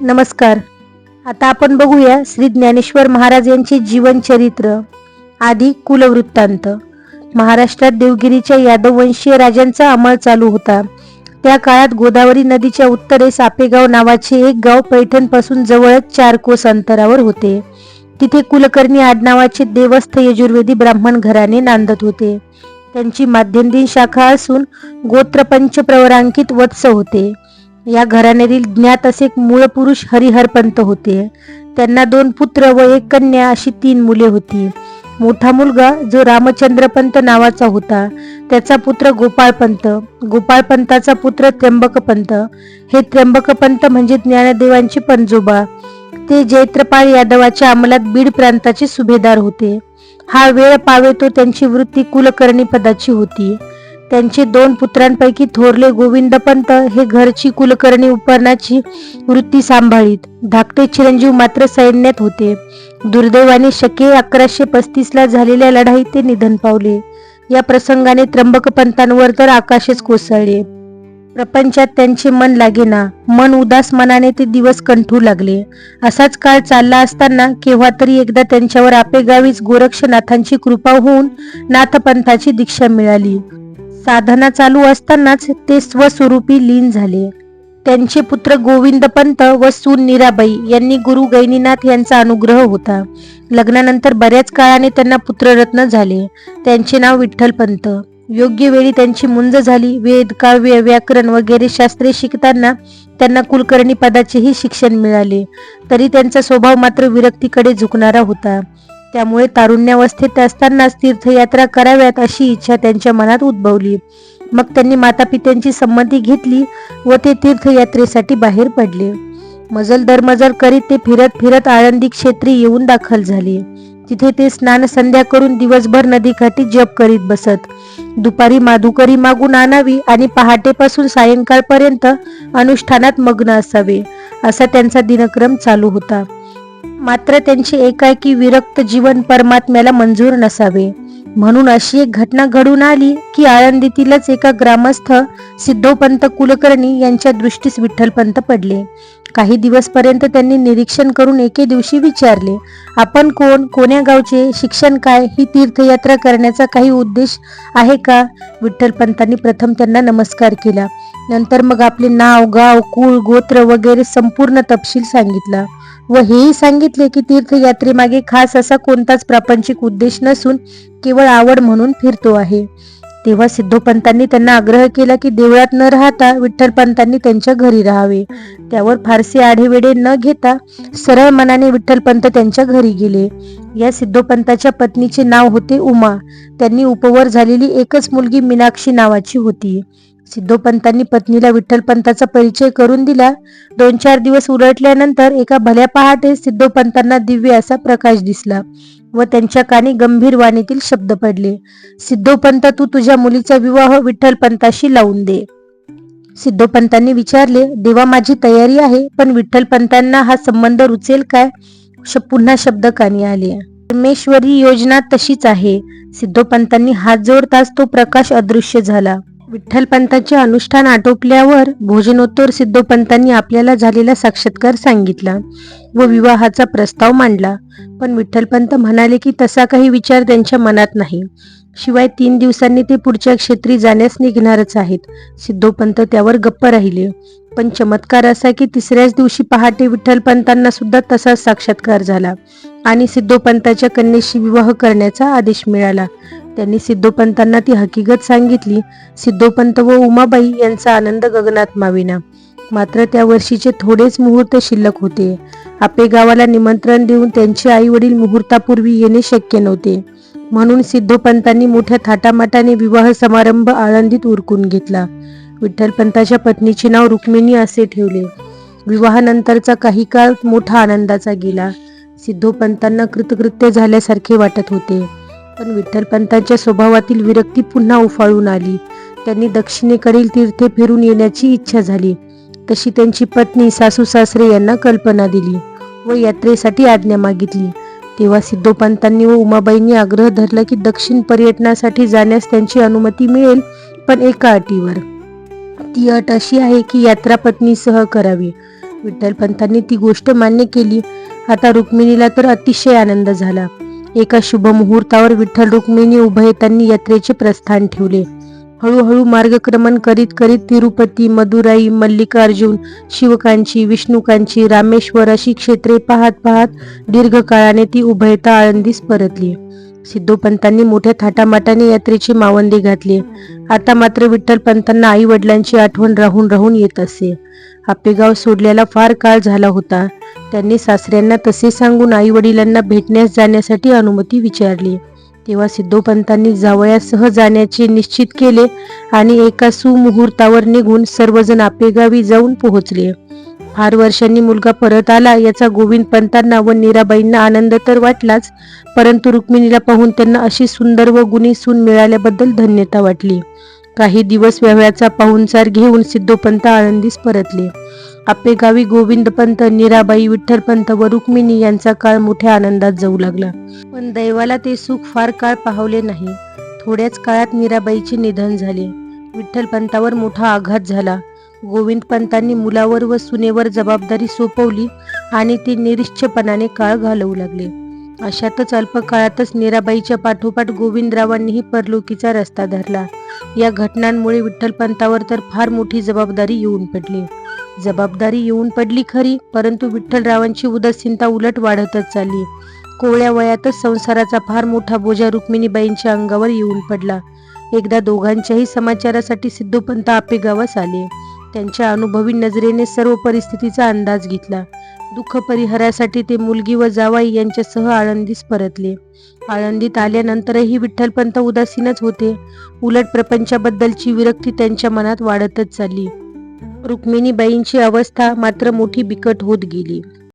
नमस्कार. आता आपण बघूया श्री ज्ञानेश्वर महाराज यांचे जीवनचरित्र आदी आधी कुलवृत्तांत. महाराष्ट्रात देवगिरीच्या यादववंशीय राजांचा अमल चालू होता. त्या काळात गोदावरी नदीच्या उत्तरेस आपेगाव नावाचे एक गाव पैठणपासून जवळच चार कोस अंतरावर होते. तिथे कुलकर्णी आडनावाचे देवस्थ यजुर्वेदी ब्राह्मण घराणे नांदत होते. त्यांची माध्यमदिन शाखा असून गोत्रपंच प्रवरांकित वत्स होते. या घराण्यातील ज्ञात असे एक मूळ पुरुष हरिहरपंत होते. त्यांना दोन पुत्र व एक कन्या अशी तीन मुले होती. मोठा मुलगा जो रामचंद्रपंत नावाचा होता. त्याचा पुत्र गोपाळपंत. गोपाळपंताचा पुत्र त्र्यंबकपंत. हे त्र्यंबकपंत म्हणजे ज्ञानदेवांचे पंजोबा ते जैत्रपाळ यादवाच्या अंमलात बीड प्रांताचे सुभेदार होते. हा वेळ पावे तो त्यांची वृत्ती कुलकर्णी पदाची होती. त्यांचे दोन पुत्रांपैकी थोरले गोविंदपंत हे घरची कुलकर्णी उपरणाची वृत्ती सांभाळीत. धाकटे चिरंजीव मात्र सैन्यात होते. दुर्दैवाने शके अकराशे पस्तीस ला झालेल्या लढाईत ते निधन पावले. या प्रसंगाने त्र्यंबकपंतांवर तर आकाशच कोसळले. प्रपंचात त्यांचे मन लागेना. मन उदास मनाने ते दिवस कंठू लागले. असाच काळ चालला असताना केव्हा तरी एकदा त्यांच्यावर आपेगावीच गोरक्षनाथांची कृपा होऊन नाथपंथाची दीक्षा मिळाली. साधना चालू असतानाच ते स्वस्वरूपी लीन झाले. त्यांचे पुत्र गोविंदपंत व सून नीराबाई यांनी गुरु गैनीनाथ यांचा अनुग्रह होता. लग्नानंतर बऱ्याच काळाने त्यांना पुत्ररत्न झाले. त्यांचे नाव विठ्ठलपंत योग्य वेळी त्यांची मुंज झाली. वेद काव्य व्याकरण वगैरे शास्त्रे शिकताना त्यांना कुलकर्णी पदाचेही शिक्षण मिळाले. तरी त्यांचा स्वभाव मात्र विरक्तीकडे झुकणारा होता. त्यामुळे तारुण्यावस्थेत असतानाच तीर्थयात्रा कराव्यात अशी इच्छा त्यांच्या मनात उद्भवली. मग त्यांनी मातापित्यांची संमती घेतली व ते तीर्थयात्रेसाठी बाहेर पडले. मजल दरमजल करीत ते फिरत फिरत आळंदी क्षेत्री येऊन दाखल झाले. तिथे ते स्नान संध्या करून दिवसभर नदीकाठी जप करीत बसत. दुपारी माधुकरी मागून आणावी आणि पहाटेपासून सायंकाळपर्यंत अनुष्ठानात मग्न असावे असा त्यांचा दिनक्रम चालू होता. मात्र त्यांचे एकाएकी विरक्त जीवन परमात्म्याला मंजूर नसावे. म्हणून अशी एक घटना घडून आली की आळंदीतीलच एका ग्रामस्थ सिद्धोपंत कुलकर्णी यांच्या दृष्टीस विठ्ठलपंत पडले. काही दिवसपर्यंत त्यांनी निरीक्षण करून एके दिवशी विचारले आपण कोण? कोण्या गावचे? शिक्षण काय? ही तीर्थयात्रा करण्याचा काही उद्देश आहे का? विठ्ठलपंतांनी प्रथम त्यांना नमस्कार केला. नंतर मग आपले नाव गाव कुळ गोत्र वगैरे संपूर्ण तपशील सांगितला. व हेही सांगितले की तीर्थयात्रेमागे खास असा कोणताच प्रापंचिक उद्देश नसून केवळ आवड म्हणून फिरतो आहे. तेव्हा सिद्धोपंतांनी त्यांना आग्रह केला की देवळात न राहता विठ्ठलपंतांनी त्यांच्या घरी राहावे. त्यावर फारसे आढेवेडे न घेता सरळ मनाने विठ्ठलपंत त्यांच्या घरी गेले. या सिद्धोपंताच्या पत्नीचे नाव होते उमा. त्यांनी उपवर झालेली एकच मुलगी मीनाक्षी नावाची होती. सिद्धोपंतांनी पत्नीला विठ्ठलपंताचा परिचय करून दिला. दोन चार दिवस उलटल्यानंतर एका भल्या पहाटे सिद्धोपंतांना दिव्य असा प्रकाश दिसला व त्यांच्या कानी गंभीर वाणीतील शब्द पडले. सिद्धोपंत तू तुझ्या मुलीचा विवाह विठ्ठलपंताशी लावून दे. सिद्धोपंतांनी विचारले देवा माझी तयारी आहे पण विठ्ठलपंतांना हा संबंध रुचेल काय? श- पुन्हा शब्द कानी आले. परमेश्वरी योजना तशीच आहे. सिद्धोपंतांनी हात जोडताच तो प्रकाश अदृश्य झाला. विठ्ठलपंताचे अनुष्ठान आटोपल्यावर भोजनोत्तर सिद्धोपंतांनी आपल्याला झालेला साक्षात्कार सांगितला व विवाहाचा प्रस्ताव मांडला. पण विठ्ठलपंत म्हणाले की तसा काही विचार त्यांच्या मनात नाही. शिवाय तीन दिवसांनी ते पुढच्या क्षेत्री जाण्यास निघणारच आहेत. सिद्धोपंत त्यावर गप्प राहिले. पण चमत्कार असा की तिसऱ्याच दिवशी पहाटे विठ्ठलपंतांना सुद्धा तसाच साक्षात्कार झाला. आणि सिद्धोपंताच्या कन्येशी विवाह करण्याचा आदेश मिळाला. त्यांनी सिद्धोपंतांना ती हकीकत सांगितली सिद्धोपंत व उमाबाई यांचा आनंद गगनात माविना. मात्र त्या वर्षीचे थोडेच मुहूर्त शिल्लक होते. आपे गावाला निमंत्रण देऊन त्यांचे आई वडील मुहूर्तापूर्वी येणे शक्य नव्हते. म्हणून सिद्धोपंतांनी मोठ्या थाटामाटाने विवाह समारंभ आळंदीत उरकून घेतला. विठ्ठलपंताच्या पत्नीचे नाव रुक्मिणी असे ठेवले. विवाहानंतरचा काही काळ मोठा आनंदाचा गेला. सिद्धोपंतांना कृतकृत्य झाल्यासारखे वाटत होते. पण विठ्ठलपंतांच्या स्वभावातील विरक्ती पुन्हा उफाळून आली. त्यांनी दक्षिणेकडील तीर्थे फिरून येण्याची इच्छा झाली. तशी त्यांची पत्नी सासू सासरे यांना कल्पना दिली व यात्रेसाठी आज्ञा मागितली. तेव्हा सिद्धोपंतांनी व उमाबाईंनी आग्रह धरला की दक्षिण पर्यटनासाठी जाण्यास त्यांची अनुमती मिळेल पण एका अटीवर. ती अट अशी आहे की यात्रा पत्नीसह करावी. विठ्ठलपंतांनी ती गोष्ट मान्य केली. आता रुक्मिणीला तर अतिशय आनंद झाला. एका शुभ मुहूर्तावर विठ्ठल रुक्मिणी उभयतांनी यात्रेचे प्रस्थान ठेवले. हळूहळू मार्गक्रमण करीत करीत तिरुपती मदुराई मल्लिकार्जुन शिवकांची विष्णुकांची रामेश्वर अशी क्षेत्रे पाहत पाहत दीर्घकाळाने ती उभयता आळंदीस परतली. सिद्धोपंतांनी मोठ्या थाटामाटाने यात्रेची मावंदी घातली. आता मात्र विठ्ठलपंतांना आई वडिलांची आठवण राहून राहून येत असे. आपेगाव सोडल्याला फार काळ झाला होता. त्यांनी सासऱ्यांना तसे सांगून आई वडिलांना भेटण्यास जाण्यासाठी अनुमती विचारली. तेव्हा सिद्धोपंतांनी जावयासह जाण्याचे निश्चित केले आणि एका सुमुहूर्तावर निघून सर्वजण आपेगावी जाऊन पोहोचले. फार वर्षांनी मुलगा परत आला याचा गोविंद पंतांना व नीराबाईंना आनंद तर वाटलाच परंतु रुक्मिणीला पाहून त्यांना अशी सुंदर व गुणी सून मिळाल्याबद्दल धन्यता वाटली. काही दिवस व्यवहाराचा पाहुणचार घेऊन सिद्धोपंत आनंदीस परतले. आपेगावी गोविंदपंत नीराबाई विठ्ठलपंत व रुक्मिणी यांचा काळ मोठ्या आनंदात जाऊ लागला. पण दैवाला ते सुख फार काळ पाहवले नाही. थोड्याच काळात मीराबाईचे निधन झाले. विठ्ठलपंतावर मोठा आघात झाला. गोविंदपंतांनी मुलावर व सुनेवर जबाबदारी सोपवली आणि ते निरिच्छपणाने काळ घालवू लागले. अशातच अल्प काळातच पाठोपाठ गोविंदरावांनीही परलोकीचा रस्ता धरला. या घटनांमुळे विठ्ठलपंतावर तर फार मोठी जबाबदारी येऊन पडली. जबाबदारी येऊन पडली खरी परंतु विठ्ठलरावांची उदासीनता उलट वाढतच चालली. कोवळ्या वयातच संसाराचा फार मोठा बोजा रुक्मिणीबाईंच्या अंगावर येऊन पडला. एकदा दोघांच्याही समाचारासाठी सिद्धोपंत आपेगावास आले. त्यांच्या अनुभवी नजरेने सर्व परिस्थितीचा अंदाज घेतला. दुःख परिहारासाठी ते मुलगी व जावाई यांच्यासह आळंदीस परतले. आळंदीत आल्यानंतरही विठ्ठलपंत उदासीनच होते. उलट प्रपंचाबद्दलची विरक्ती त्यांच्या मनात वाढतच चालली. रुक्मिणीबाईंची अवस्था मात्र मोठी बिकट होत गेली.